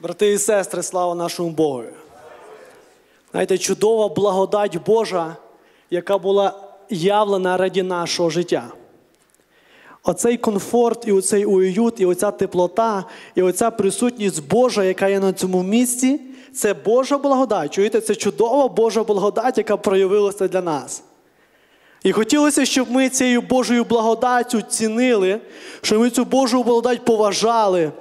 Брати і сестри, слава нашому Богу. Знаєте, чудова благодать Божа, яка була явлена раді нашого життя. Оцей комфорт, і оцей уют, і оця теплота, і оця присутність Божа, яка є на цьому місці, це Божа благодать. Чуєте, це чудова Божа благодать, яка проявилася для нас. І хотілося, щоб ми цією Божою благодаттю цінили, щоб ми цю Божу благодать поважали,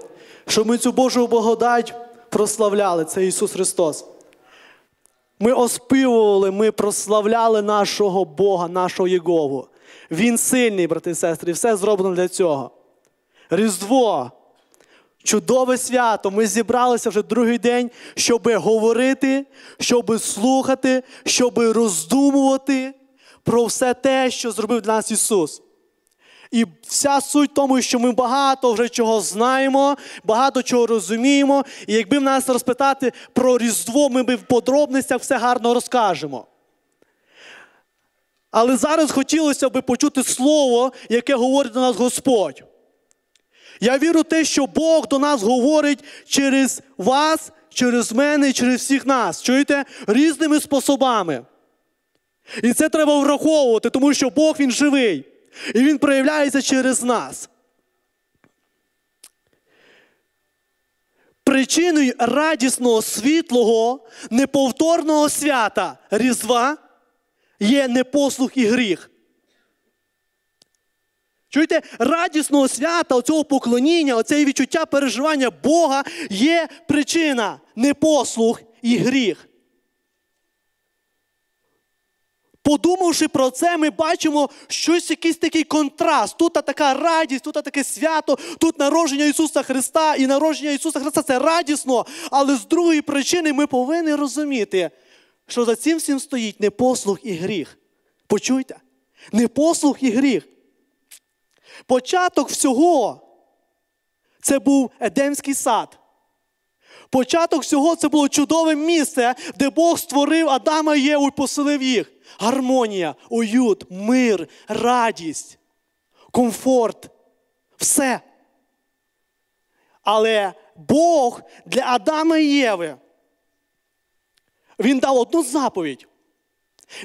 щоб ми цю Божу благодать прославляли. Це Ісус Христос. Ми оспівували, ми прославляли нашого Бога, нашого Єгову. Він сильний, брати і сестри, і все зроблено для цього. Різдво, чудове свято. Ми зібралися вже другий день, щоб говорити, щоб слухати, щоб роздумувати про все те, що зробив для нас Ісус. І вся суть в тому, що ми багато вже чого знаємо, багато чого розуміємо. І якби в нас розпитати про Різдво, ми б в подробностях все гарно розкажемо. Але зараз хотілося б почути слово, яке говорить до нас Господь. Я вірю в те, що Бог до нас говорить через вас, через мене і через всіх нас. Чуєте? Різними способами. І це треба враховувати, тому що Бог Він живий. І Він проявляється через нас. Причиною радісного, світлого, неповторного свята Різдва є непослух і гріх. Чуєте, радісного свята, оцього поклоніння, оце відчуття переживання Бога є причина непослух і гріх. Подумавши про це, ми бачимо щось, якийсь такий контраст. Тут така радість, тут таке свято, тут народження Ісуса Христа і народження Ісуса Христа це радісно. Але з другої причини ми повинні розуміти, що за цим всім стоїть непослух і гріх. Почуйте? Непослух і гріх. Початок всього це був Едемський сад. Початок всього це було чудове місце, де Бог створив Адама і Єву і поселив їх. Гармонія, уют, мир, радість, комфорт. Все. Але Бог для Адама і Єви. Він дав одну заповідь.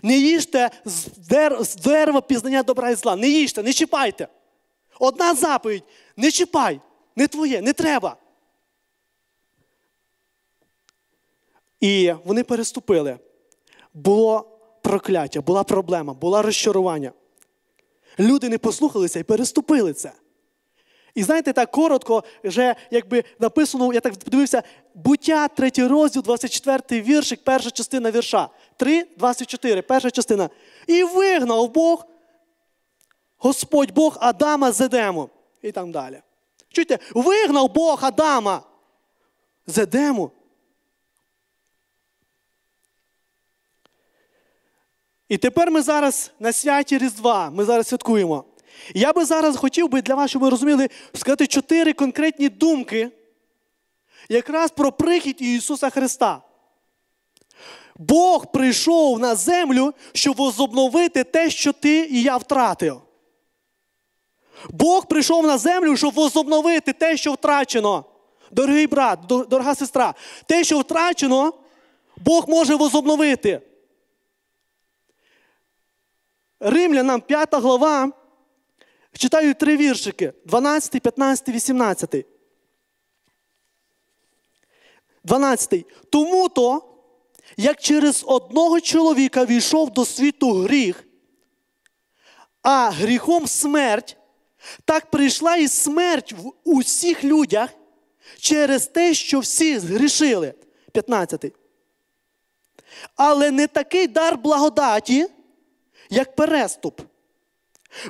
Не їжте з дерева пізнання добра і зла. Не їжте, не чіпайте. Одна заповідь. Не чіпай, не твоє, не треба. І вони переступили. Було прокляття, була проблема, була розчарування. Люди не послухалися і переступили це. І знаєте, так коротко, вже якби написано, я так подивився, буття, третій розділ, 24 віршик, перша частина вірша. 3, 24, перша частина. І вигнав Бог, Господь Бог Адама з Едему. І там далі. Чуєте, вигнав Бог Адама з Едему. І тепер ми зараз на святі Різдва, ми зараз святкуємо. Я би зараз хотів би для вас, щоб ви розуміли, сказати чотири конкретні думки якраз про прихід Ісуса Христа. Бог прийшов на землю, щоб возобновити те, що ти і я втратив. Бог прийшов на землю, щоб возобновити те, що втрачено. Дорогий брат, дорога сестра, те, що втрачено, Бог може возобновити. Римлянам 5 глава. Читаю три віршики: 12, 15, 18. 12. Тому то, як через одного чоловіка війшов до світу гріх, а гріхом смерть, так прийшла і смерть в усіх людях через те, що всі згрішили. 15. Але не такий дар благодаті як переступ.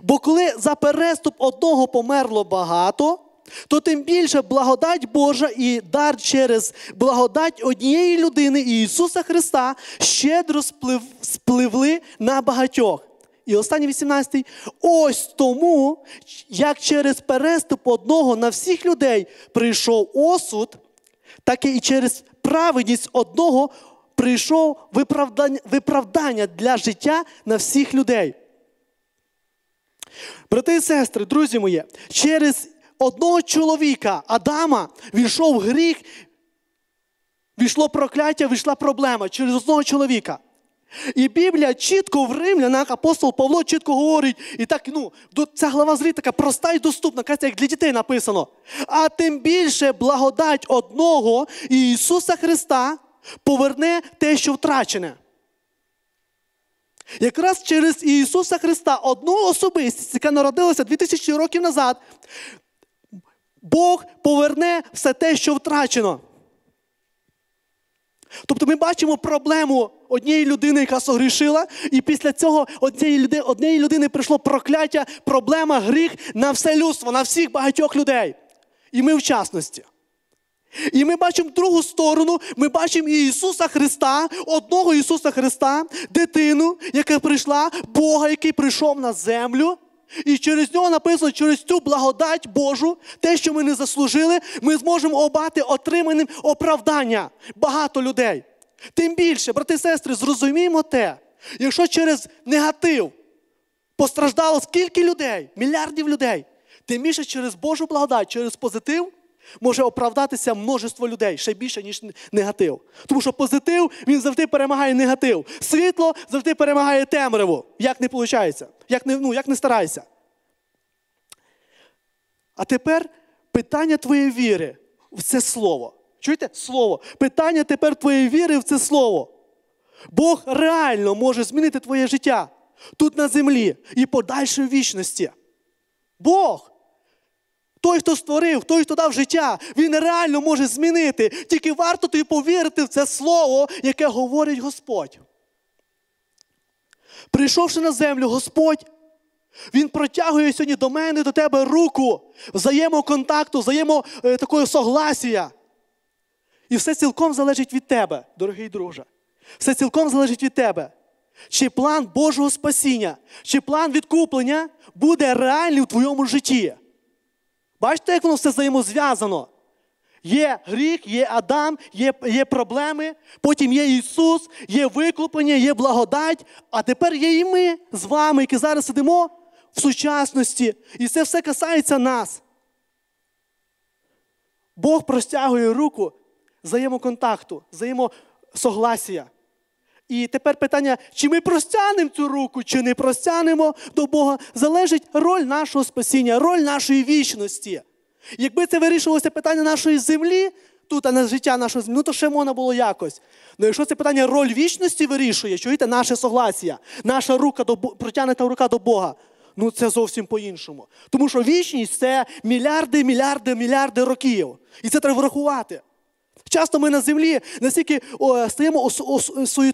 Бо коли за переступ одного померло багато, то тим більше благодать Божа і дар через благодать однієї людини Ісуса Христа щедро сплив, спливли на багатьох. І останній 18-й. Ось тому, як через переступ одного на всіх людей прийшов осуд, так і через праведність одного прийшов виправдання, для життя на всіх людей. Брати і сестри, друзі мої, через одного чоловіка, Адама, війшов гріх, війшло прокляття, війшла проблема через одного чоловіка. І Біблія чітко в римлянах, апостол Павло чітко говорить, і так, ну, ця глава зрі така проста і доступна, кажеться, як для дітей написано. А тим більше благодать одного Ісуса Христа поверне те, що втрачене. Якраз через Ісуса Христа, одну особистість, яка народилася 2000 років назад, Бог поверне все те, що втрачено. Тобто ми бачимо проблему однієї людини, яка согрішила, і після цього однієї людини, однієї людини прийшло прокляття, проблема, гріх на все людство, на всіх багатьох людей. І ми в частності. І ми бачимо другу сторону, ми бачимо Ісуса Христа, одного Ісуса Христа, дитину, яка прийшла, Бога, який прийшов на землю. І через нього написано, через цю благодать Божу, те, що ми не заслужили, ми зможемо обати отриманим оправдання багато людей. Тим більше, брати і сестри, зрозуміємо те, якщо через негатив постраждало скільки людей, мільярдів людей, тим більше через Божу благодать, через позитив може оправдатися множество людей ще більше, ніж негатив. Тому що позитив він завжди перемагає негатив. Світло завжди перемагає темряву. Як не виходить, як не, ну, як не старайся. А тепер питання твоєї віри в це слово. Чуєте слово? Питання тепер твоєї віри в це слово. Бог реально може змінити твоє життя тут на землі і подальшої вічності. Бог. Той, хто створив, той, хто дав життя, він реально може змінити. Тільки варто тобі повірити в це слово, яке говорить Господь. Прийшовши на землю, Господь, Він протягує сьогодні до мене, до тебе руку, взаємоконтакту, взаємо е, согласія. І все цілком залежить від тебе, дорогий друже. Все цілком залежить від тебе. Чи план Божого спасіння, чи план відкуплення буде реальний у твоєму житті. Бачите, як воно все взаємозв'язано? Є гріх, є Адам, є є проблеми, потім є Ісус, є викуплення, є благодать, а тепер є і ми з вами, які зараз сидимо в сучасності. І це все касається нас. Бог простягує руку взаємоконтакту, взаємосогласія. І тепер питання, чи ми простягнемо цю руку, чи не простягнемо до Бога, залежить роль нашого спасіння, роль нашої вічності. Якби це вирішувалося питання нашої землі, тут, а не життя нашої землі, ну то ще можна було якось. Ну якщо це питання роль вічності вирішує, чуєте, наше согласія, наша рука до протягнута рука до Бога, ну це зовсім по-іншому. Тому що вічність це мільярди, мільярди, мільярди років. І це треба врахувати. Часто ми на землі настільки о, стаємо о, о,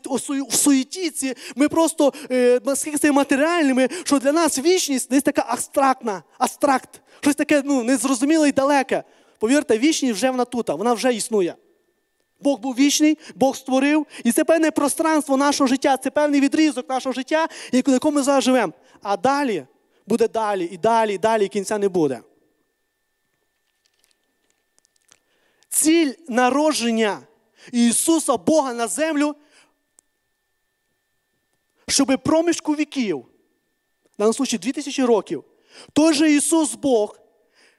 о, в суєтіці, ми просто е, наскільки стаємо матеріальними, що для нас вічність десь така абстрактна, абстракт, щось таке ну, незрозуміле і далеке. Повірте, вічність вже вона тут, вона вже існує. Бог був вічний, Бог створив, і це певне пространство нашого життя, це певний відрізок нашого життя, на якому ми зараз живемо. А далі буде далі, і далі, і далі, і кінця не буде. Ціль народження Ісуса Бога на землю, щоб проміжку віків, даному случаї 2000 років, той же Ісус Бог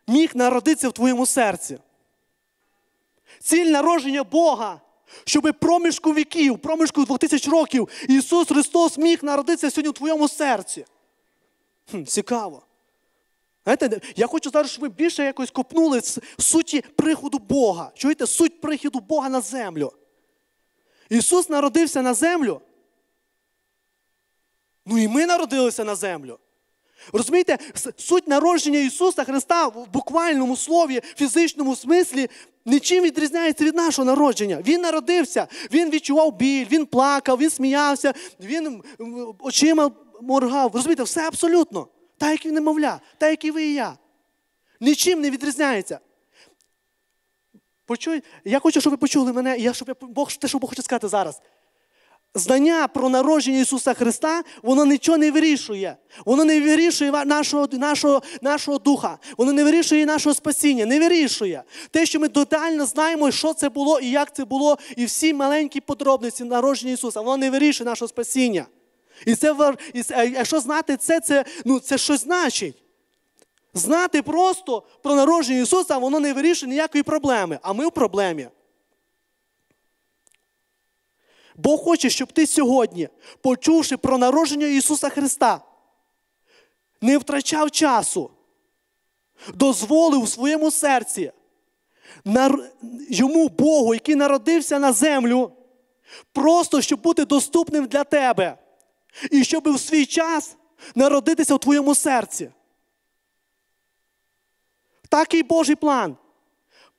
міг народитися в твоєму серці. Ціль народження Бога, щоб проміжку віків, проміжку 2000 років Ісус Христос міг народитися сьогодні в твоєму серці. Хм, Цікаво. Знаєте, Я хочу зараз, щоб ви більше якось копнули суті приходу Бога. Чуєте, суть приходу Бога на землю. Ісус народився на землю. Ну і ми народилися на землю. Розумієте, суть народження Ісуса Христа в буквальному слові, фізичному смислі нічим відрізняється від нашого народження. Він народився, Він відчував біль, Він плакав, Він сміявся, Він очима моргав. Розумієте, все абсолютно. Та, як і немовля, та, як і ви і я. Нічим не відрізняється. Почуй, Я хочу, щоб ви почули мене, я, щоб я, Бог, те, що Бог хоче сказати зараз. Знання про народження Ісуса Христа, воно нічого не вирішує. Воно не вирішує нашого нашого, нашого духа, воно не вирішує нашого спасіння, не вирішує. Те, що ми детально знаємо, що це було і як це було, і всі маленькі подробниці народження Ісуса, воно не вирішує нашого спасіння. І це, якщо знати це, це, ну, це щось значить. Знати просто про народження Ісуса, воно не вирішує ніякої проблеми. А ми в проблемі. Бог хоче, щоб ти сьогодні, почувши про народження Ісуса Христа, не втрачав часу, дозволив у своєму серці йому Богу, який народився на землю, просто щоб бути доступним для тебе. І щоб в свій час народитися в твоєму серці. Такий Божий план.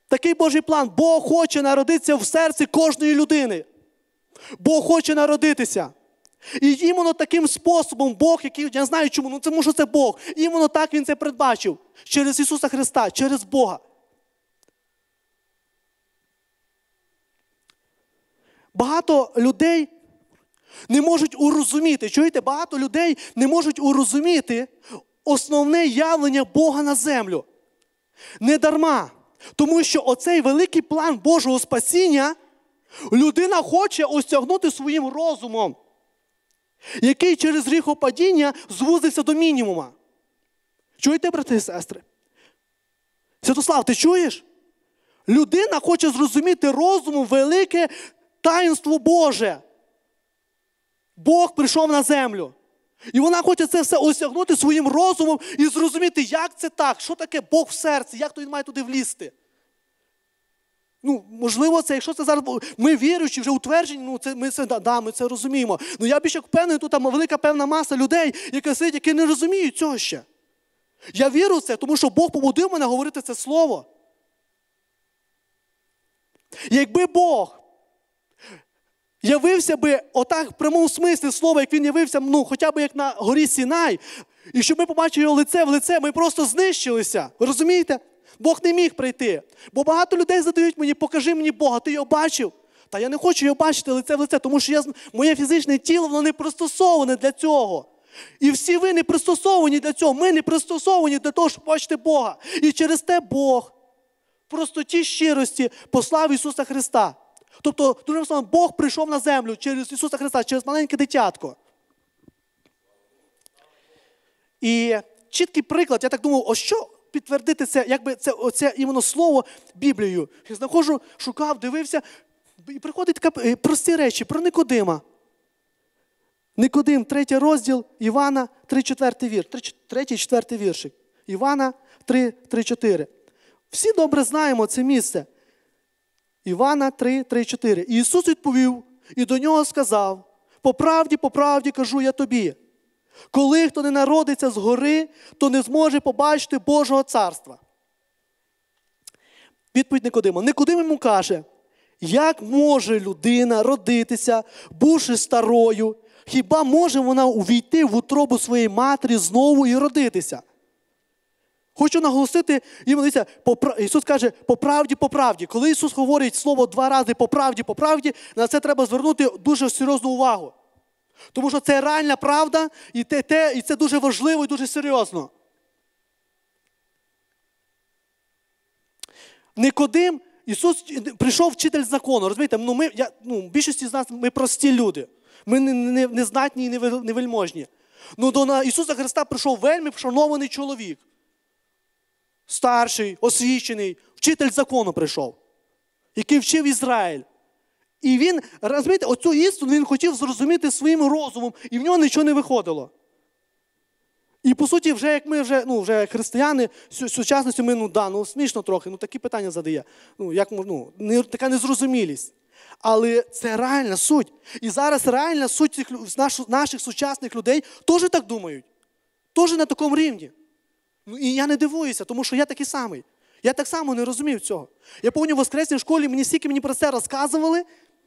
Такий Божий план. Бог хоче народитися в серці кожної людини. Бог хоче народитися. І іменно таким способом Бог, який я знаю чому, ну тому що це Бог. Іменно так Він це передбачив через Ісуса Христа, через Бога. Багато людей не можуть урозуміти. Чуєте, багато людей не можуть урозуміти основне явлення Бога на землю. Не дарма. Тому що оцей великий план Божого спасіння людина хоче осягнути своїм розумом, який через гріхопадіння звузився до мінімума. Чуєте, брати і сестри? Святослав, ти чуєш? Людина хоче зрозуміти розумом велике таїнство Боже. Бог прийшов на землю. І вона хоче це все осягнути своїм розумом і зрозуміти, як це так, що таке Бог в серці, як то він має туди влізти. Ну, можливо, це, якщо це зараз ми віруючі, вже утверджені, ну це ми це да, ми це розуміємо. Ну я більше впевнений, тут там велика певна маса людей, яка сидять, які не розуміють цього ще. Я вірю в це, тому що Бог побудив мене говорити це слово. Якби Бог явився би отак в прямому смислі слова, як він явився, ну, хоча б як на горі Сінай, і щоб ми побачили його лице в лице, ми просто знищилися. Розумієте? Бог не міг прийти. Бо багато людей задають мені, покажи мені Бога, ти його бачив. Та я не хочу його бачити лице в лице, тому що я, моє фізичне тіло воно не пристосоване для цього. І всі ви не пристосовані для цього. Ми не пристосовані для того, щоб бачити Бога. І через те Бог в простоті щирості послав Ісуса Христа. Тобто, дуже словом, Бог прийшов на землю через Ісуса Христа, через маленьке дитятко. І чіткий приклад, я так думав, о що підтвердити це, якби це оце іменно слово Біблією. Я знаходжу, шукав, дивився, і приходить така е, прості речі про Никодима. Никодим, третій розділ Івана, 3-4 вір, третій, четвертий віршик. Івана 3, 3, 4. Всі добре знаємо це місце. Івана 3, 3, 4. І Ісус відповів і до нього сказав: по правді, по правді кажу я тобі. Коли хто не народиться згори, то не зможе побачити Божого царства. Відповідь Никодима. Никодим йому каже, як може людина родитися, бувши старою, хіба може вона увійти в утробу своєї матері знову і родитися? Хочу наголосити, дивіться, Ісус каже, по правді, по правді. Коли Ісус говорить слово два рази по правді, по правді, на це треба звернути дуже серйозну увагу. Тому що це реальна правда, і те, те, і це дуже важливо і дуже серйозно. Никодим, Ісус прийшов вчитель закону. Розумієте, ну, ми, я, ну, більшості з нас ми прості люди. Ми не, не, не знатні і не вельможні. Ну, до Ісуса Христа прийшов вельми вшанований чоловік старший, освічений, вчитель закону прийшов, який вчив Ізраїль. І він, розумієте, оцю істину він хотів зрозуміти своїм розумом, і в нього нічого не виходило. І по суті, вже як ми вже ну, вже християни, сучасності ми ну да, ну смішно трохи, ну такі питання задає. Ну, як ну, не, така незрозумілість. Але це реальна суть. І зараз реальна суть цих, наших сучасних людей теж так думають. Теж на такому рівні. Ну, І я не дивуюся, тому що я такий самий. Я так само не розумів цього. Я пам'ятаю, в воскресній школі мені стільки мені про це розказували,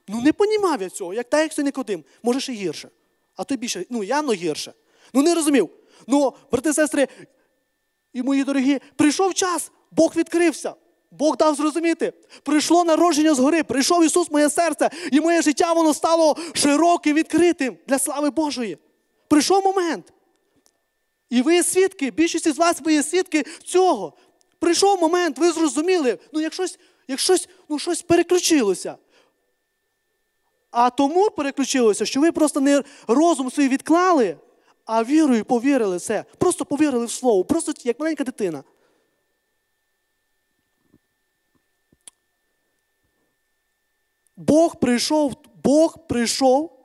ну не понімав я цього, як так, як Никодим, може ще гірше. А то більше, ну явно гірше. Ну не розумів. Ну, брати сестри, і мої дорогі, прийшов час, Бог відкрився. Бог дав зрозуміти. Прийшло народження згори, прийшов Ісус моє серце, і моє життя воно стало широким, відкритим для слави Божої. Прийшов момент. І ви є свідки, більшість з вас ви є свідки цього. Прийшов момент, ви зрозуміли, ну як щось, як щось, ну, щось переключилося. А тому переключилося, що ви просто не розум свій відклали, а вірою повірили все. Просто повірили в слово, просто як маленька дитина. Бог прийшов, Бог прийшов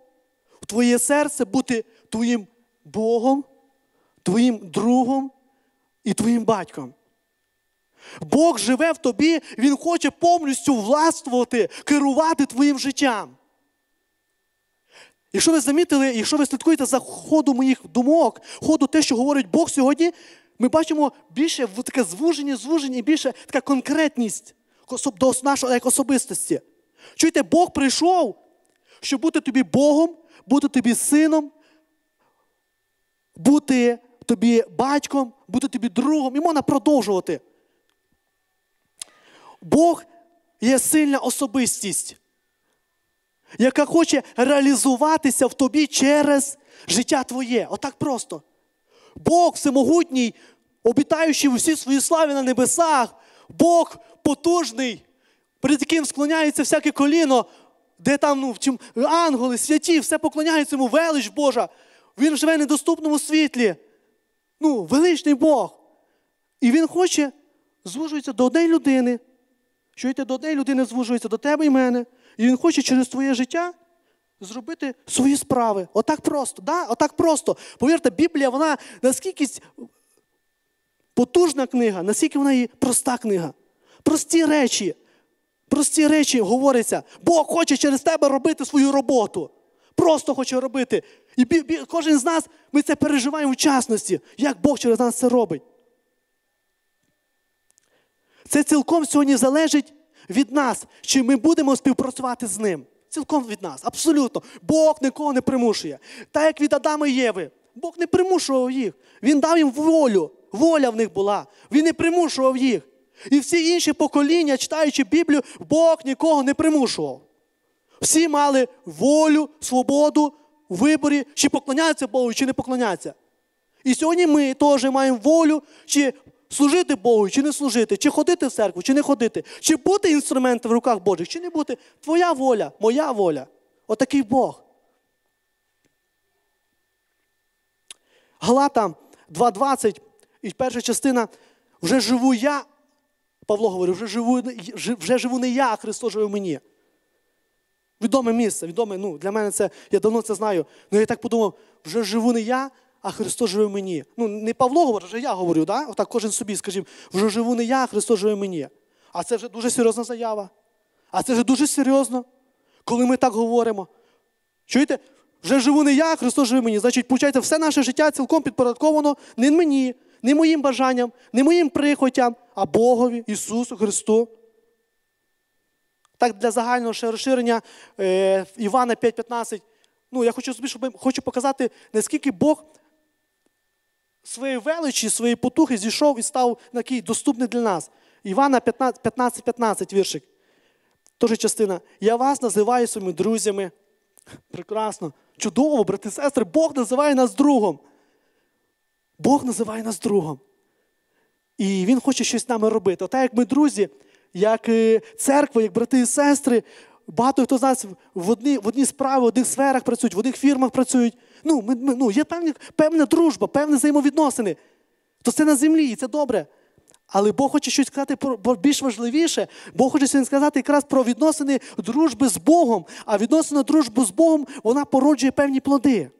в твоє серце бути твоїм Богом, твоїм другом і твоїм батьком. Бог живе в тобі, Він хоче повністю властвувати, керувати твоїм життям. Якщо ви замітили, якщо ви слідкуєте за ходом моїх думок, ходу те, що говорить Бог сьогодні, ми бачимо більше таке звуження, звуження і більше така конкретність до нашої особистості. Чуєте, Бог прийшов, щоб бути тобі Богом, бути тобі сином, бути тобі батьком, бути тобі другом і можна продовжувати. Бог є сильна особистість, яка хоче реалізуватися в тобі через життя твоє. Отак просто. Бог всемогутній, обітаючи всі свої слави на небесах, Бог потужний, перед яким склоняється всяке коліно, де там ну, чим, ангели, святі, все поклоняються йому, велич Божа. Він живе в недоступному світлі. Ну, величний Бог. І він хоче, звужується до однієї людини. Чуєте, до однієї людини звужується, до тебе і мене. І він хоче через твоє життя зробити свої справи. Отак просто. Да? Отак просто. Повірте, Біблія, вона наскільки потужна книга, наскільки вона і проста книга. Прості речі. Прості речі говориться. Бог хоче через тебе робити свою роботу. Просто хоче робити. І бі, бі, кожен з нас ми це переживаємо в частності, як Бог через нас це робить. Це цілком сьогодні залежить від нас, чи ми будемо співпрацювати з ним. Цілком від нас. Абсолютно. Бог нікого не примушує. Так як від Адама і Єви. Бог не примушував їх. Він дав їм волю. Воля в них була. Він не примушував їх. І всі інші покоління, читаючи Біблію, Бог нікого не примушував. Всі мали волю, свободу у виборі, чи поклонятися Богу, чи не поклонятися. І сьогодні ми теж маємо волю, чи служити Богу, чи не служити, чи ходити в церкву, чи не ходити, чи бути інструментом в руках Божих, чи не бути. Твоя воля, моя воля. Отакий Бог. Галата 2.20, і перша частина вже живу я. Павло говорить, вже живу, вже живу не я, а Христос живе в мені. Відоме місце, відоме, ну, для мене це, я давно це знаю. Ну я так подумав, вже живу не я, а Христос живе в мені. Ну, не Павло говорить, вже я говорю, да? Отак кожен собі скажімо, вже живу не я, а Христос живе в мені. А це вже дуже серйозна заява. А це вже дуже серйозно, коли ми так говоримо. Чуєте? Вже живу не я, а Христос живе в мені. Значить, виходить, все наше життя цілком підпорядковано не мені, не моїм бажанням, не моїм прихотям, а Богові, Ісусу Христу. Так, для загального розширення е, Івана 5,15. Ну, я хочу хочу показати, наскільки Бог своєї величі, своєї потухи зійшов і став такий доступний для нас. Івана 15,15 15, віршик. Тож частина. Я вас називаю своїми друзями. Прекрасно. Чудово, брати і сестри, Бог називає нас другом. Бог називає нас другом. І Він хоче щось з нами робити. Отак, як ми друзі, як е, церква, як брати і сестри, багато хто з нас в одні в одні справи, в одних сферах працюють, в одних фірмах працюють. Ну, ми, ми, ну, Є певні, певна дружба, певні взаємовідносини. То це на землі, і це добре. Але Бог хоче щось сказати про більш важливіше. Бог хоче сьогодні сказати якраз про відносини дружби з Богом. А відносина дружби з Богом вона породжує певні плоди.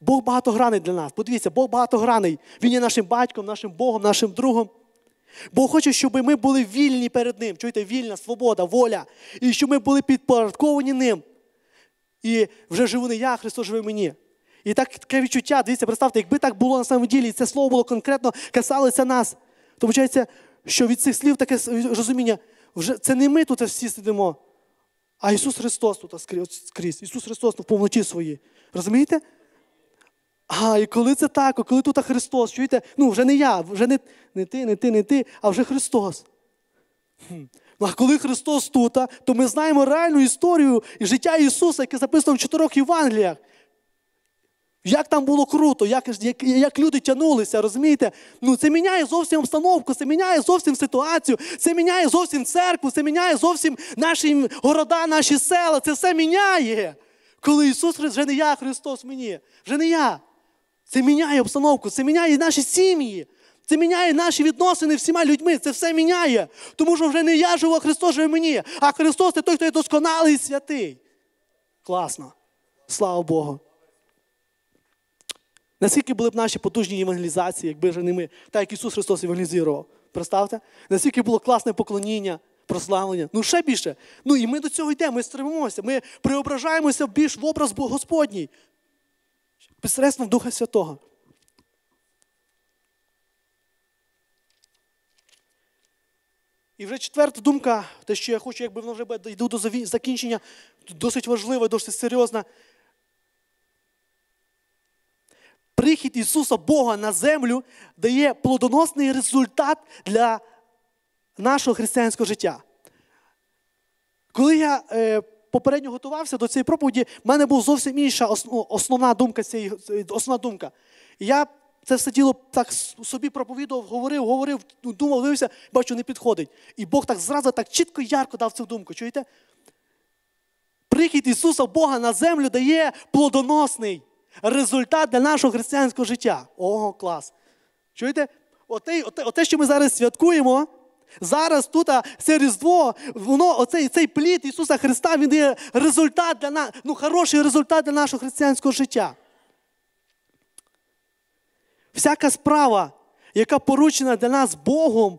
Бог багатограний для нас. Подивіться, Бог багатограний. Він є нашим батьком, нашим Богом, нашим другом. Бог хоче, щоб ми були вільні перед Ним. Чуєте, вільна, свобода, воля. І щоб ми були підпорядковані ним. І вже живу не я, Христос живе мені. І так, таке відчуття, дивіться, представте, якби так було на самом ділі, і це слово було конкретно касалося нас, то виходить, що від цих слів таке розуміння, вже це не ми тут всі сидимо, а Ісус Христос тут скрізь. Ісус Христос в повноті своїй. Розумієте? А, і коли це так, коли тут Христос, чуєте, ну вже не я, вже не не ти, не ти, не ти, а вже Христос. Ну, а коли Христос тут, то ми знаємо реальну історію і життя Ісуса, яке записано в чотирьох Євангеліях. Як там було круто, як як, як люди тянулися, розумієте? Ну, Це міняє зовсім обстановку, це міняє зовсім ситуацію, це міняє зовсім церкву, це міняє зовсім наші города, наші села. Це все міняє. Коли Ісус вже не я, Христос мені, вже не я. Це міняє обстановку, це міняє наші сім'ї. Це міняє наші відносини всіма людьми. Це все міняє. Тому що вже не я живу, а Христос живе мені. А Христос це той, хто є досконалий і святий. Класно. Слава Богу. Наскільки були б наші потужні евангелізації, якби вже не ми, так як Ісус Христос евангелізував. Представте? Наскільки було класне поклоніння, прославлення. Ну, ще більше. Ну і ми до цього йдемо, ми стремимося, ми преображаємося більш в образ Господній. Посередством Духа Святого. І вже четверта думка, те, що я хочу, якби воно вже йду до закінчення, досить важлива, досить серйозна. Прихід Ісуса Бога на землю дає плодоносний результат для нашого християнського життя. Коли я е, попередньо готувався до цієї проповіді, в мене була зовсім інша основна думка цієї, основна думка. І я це все діло так собі проповідував, говорив, говорив, ну, думав, дивився, бачу, не підходить. І Бог так зразу так чітко ярко дав цю думку. Чуєте? Прихід Ісуса Бога на землю дає плодоносний результат для нашого християнського життя. Ого, клас. Чуєте? Оте, оте, оте що ми зараз святкуємо, зараз тут це Різдво, воно, оцей, цей плід Ісуса Христа, він дає результат для нас, ну, хороший результат для нашого християнського життя. Всяка справа, яка поручена для нас Богом,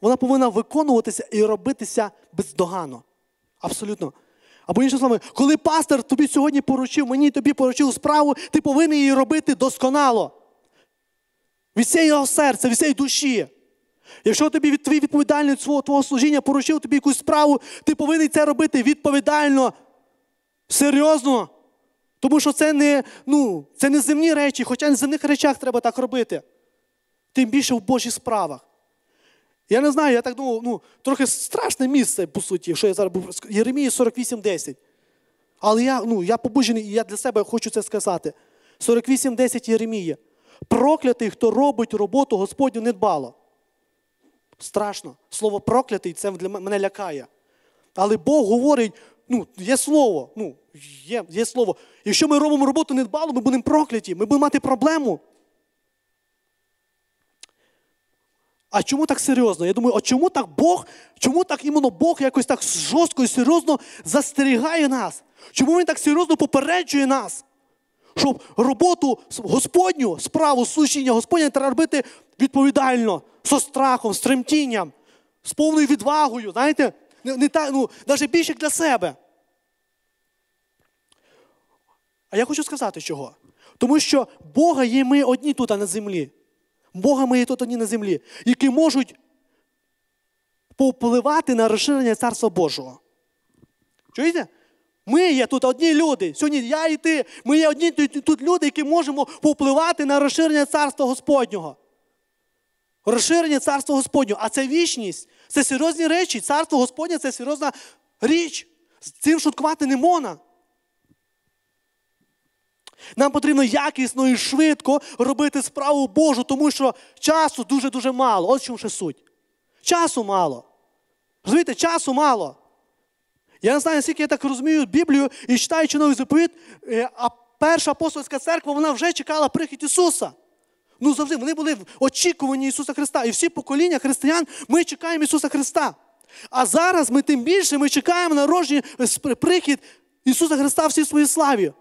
вона повинна виконуватися і робитися бездоганно. Абсолютно. Або іншими словами, коли пастор тобі сьогодні поручив, мені тобі поручив справу, ти повинен її робити досконало. Від всієї серця, від всієї душі. Якщо тобі твій відповідальність свого твого служіння поручив тобі якусь справу, ти повинен це робити відповідально, серйозно. Тому що це не, ну, це не земні речі, хоча на земних речах треба так робити. Тим більше в Божих справах. Я не знаю, я так думав, ну, трохи страшне місце, по суті, що я зараз був. Єремії 48.10. Але я, ну, я побужений, і я для себе хочу це сказати. 48.10 Єремії. Проклятий, хто робить роботу Господню недбало. Страшно. Слово проклятий це для мене лякає. Але Бог говорить, ну, є слово, ну, є, є слово. Якщо ми робимо роботу недбало, ми будемо прокляті, ми будемо мати проблему. А чому так серйозно? Я думаю, а чому так Бог, чому так іменно Бог якось так жорстко і серйозно застерігає нас? Чому він так серйозно попереджує нас? Щоб роботу Господню, справу служіння Господня треба робити відповідально, зі страхом, з тремтінням, з повною відвагою, знаєте, не, не так, ну, навіть більше для себе. А я хочу сказати чого? Тому що Бога є ми одні тут на землі. Бога ми є тут одні на землі, які можуть повпливати на розширення Царства Божого. Чуєте? Ми є тут одні люди. Сьогодні я і ти. Ми є одні тут люди, які можемо повпливати на розширення Царства Господнього. Розширення Царства Господнього. А це вічність. Це серйозні речі. Царство Господнє це серйозна річ. З цим шуткувати не можна. Нам потрібно якісно і швидко робити справу Божу, тому що часу дуже-дуже мало. Ось в чому ще суть. Часу мало. Розумієте, часу мало. Я не знаю, наскільки я так розумію Біблію і читаючи новий заповіт, е, а перша апостольська церква вона вже чекала прихід Ісуса. Ну, завжди вони були в очікуванні Ісуса Христа. І всі покоління християн ми чекаємо Ісуса Христа. А зараз ми тим більше ми чекаємо народження, прихід Ісуса Христа всій своїй славі.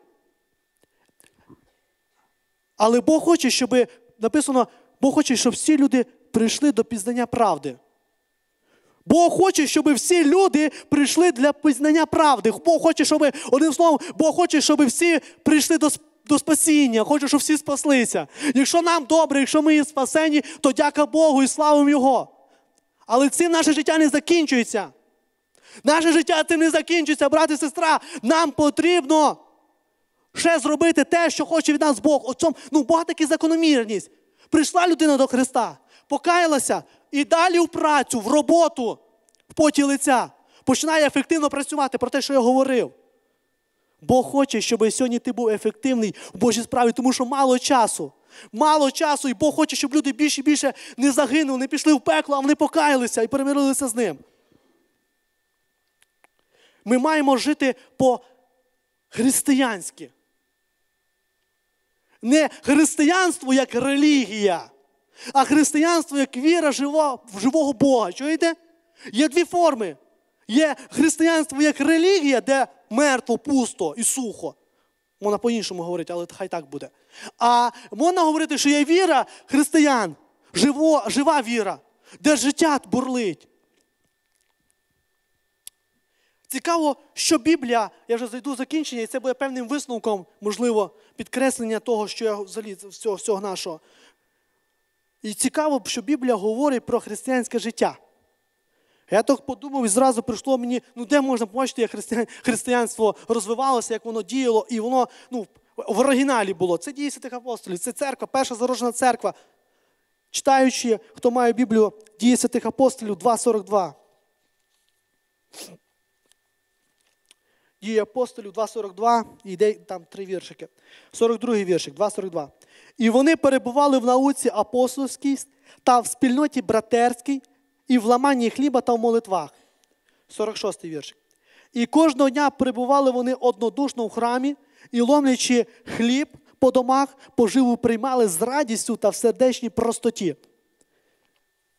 Але Бог хоче, щоб написано, Бог хоче, щоб всі люди прийшли до пізнання правди. Бог хоче, щоб всі люди прийшли для пізнання правди. Бог хоче, щоб, одним словом, Бог хоче, щоб всі прийшли до до спасіння, хоче, щоб всі спаслися. Якщо нам добре, якщо ми спасені, то дяка Богу і славимо Його. Але цим наше життя не закінчується. Наше життя цим не закінчується, брат і сестра. Нам потрібно ще зробити те, що хоче від нас Бог. Оцьом, ну, Бога таки закономірність. Прийшла людина до Христа, покаялася і далі в працю, в роботу, в поті лиця. Починає ефективно працювати про те, що я говорив. Бог хоче, щоб сьогодні ти був ефективний в Божій справі, тому що мало часу. Мало часу, і Бог хоче, щоб люди більше і більше не загинули, не пішли в пекло, а вони покаялися і перемирилися з ним. Ми маємо жити по-християнськи. Не християнство як релігія, А християнство як віра живо, в живого Бога. Чуєте? Є дві форми. Є християнство як релігія, де мертво, пусто і сухо. Можна по-іншому говорити, але хай так буде. А можна говорити, що є віра християн, живо, жива віра, де життя бурлить. Цікаво, що Біблія, я вже зайду в закінчення, і це буде певним висновком, можливо, підкреслення того, що я взагалі всього, всього нашого. І цікаво, що Біблія говорить про християнське життя. Я так подумав і зразу прийшло мені, ну де можна побачити, як християн, християнство розвивалося, як воно діяло, і воно ну, в оригіналі було. Це дії святих апостолів, це церква, перша зароджена церква. Читаючи, хто має Біблію, дії святих апостолів 2.42. Дії апостолів 2.42, і йде там три віршики. 42-й віршик, 2.42. І вони перебували в науці апостольській та в спільноті братерській, і в ламанні хліба та в молитвах. 46-й віршик. І кожного дня перебували вони однодушно в храмі, і ломлячи хліб по домах, поживу приймали з радістю та в сердечній простоті.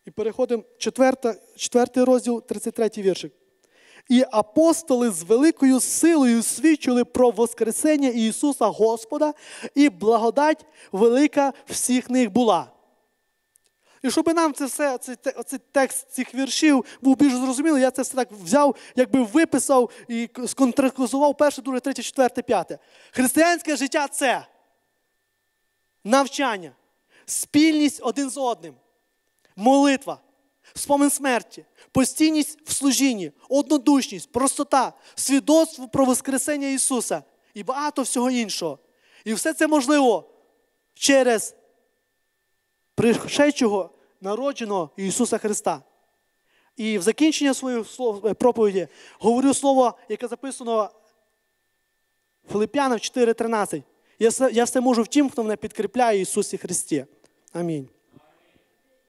І переходимо четверта, четвертий розділ, 33 віршик. І апостоли з великою силою свідчили про Воскресення Ісуса Господа, і благодать велика всіх них була. І щоб нам це все, цей, оцей текст цих віршів був більш зрозумілий, я це все так взяв, якби виписав і сконкретизував перше, друге, третє, четверте, п'яте. Християнське життя це навчання, спільність один з одним, молитва, спомин смерті, постійність в служінні, однодушність, простота, свідоцтво про Воскресення Ісуса і багато всього іншого. І все це можливо через пришедшого народженого Ісуса Христа. І в закінчення своєї е, проповіді говорю слово, яке записано Филип'янам 4.13. Я все, можу в тім, хто мене підкріпляє Ісусі Христі. Амінь.